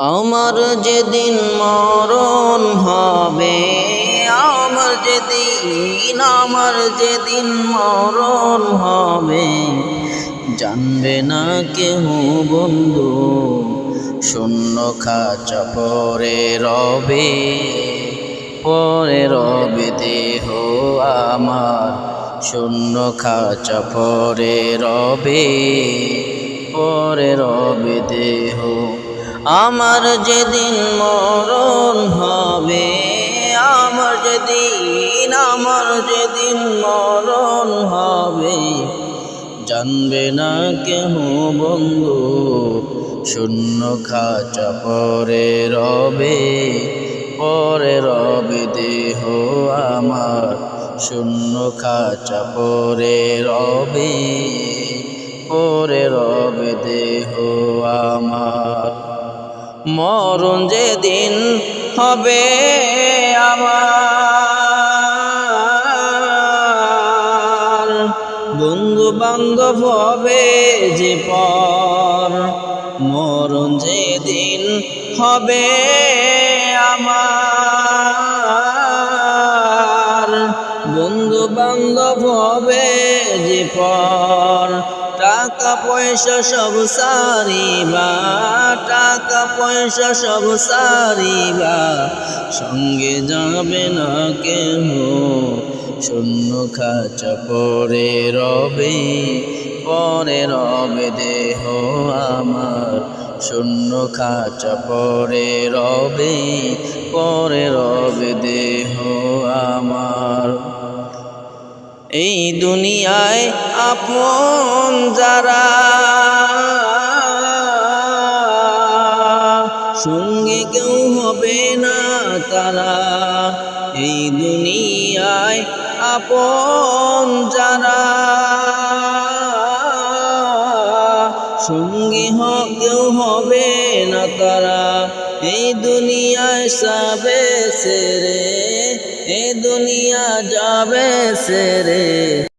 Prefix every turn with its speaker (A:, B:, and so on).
A: আমার যেদিন মরণ হবে, আমার যেদিন আমার যেদিন মরণ হবে, জানবে না কেহ বন্ধু, শূন্য খাঁচা পরে রবে পরে রবে দেহ আমার, শূন্য খাঁচা পরে রবে পরে রবে দেহ আমার যেদিন মরণ হবে, আমার যেদিন আমার যেদিন মরণ হবে, জানবে না কেহ বন্ধু, শূন্য খাঁচা পরে রবে পরে রবে দেহ আমার, শূন্য খাঁচা পরে রবে পরে রবে দেহ আমার। মরণ যেদিন হবে আমার। বন্ধু বান্ধব হবে যে পর, মরণ যেদিন হবে আমার। বন্ধু বান্ধব হবে যে পর টাকা পয়সা সব সারিবা টাকা পয়সা সব সারিবা সঙ্গে যাবে না কেহ। শূন্য খাঁচা পরে রবে পরে রবে দেহ আমার। শূন্য খাঁচা পরে রবে পরে রবে দেহ আমার। এই দুনিয়ায় আপন যারা সঙ্গে কেউ হবে না তারা। এই দুনিয়ায় আপন যারা সঙ্গী কেউ হবে না তারা। এই দুনিয়ায় সাবে সেরে এ দুনিয়া যাবে সেরে।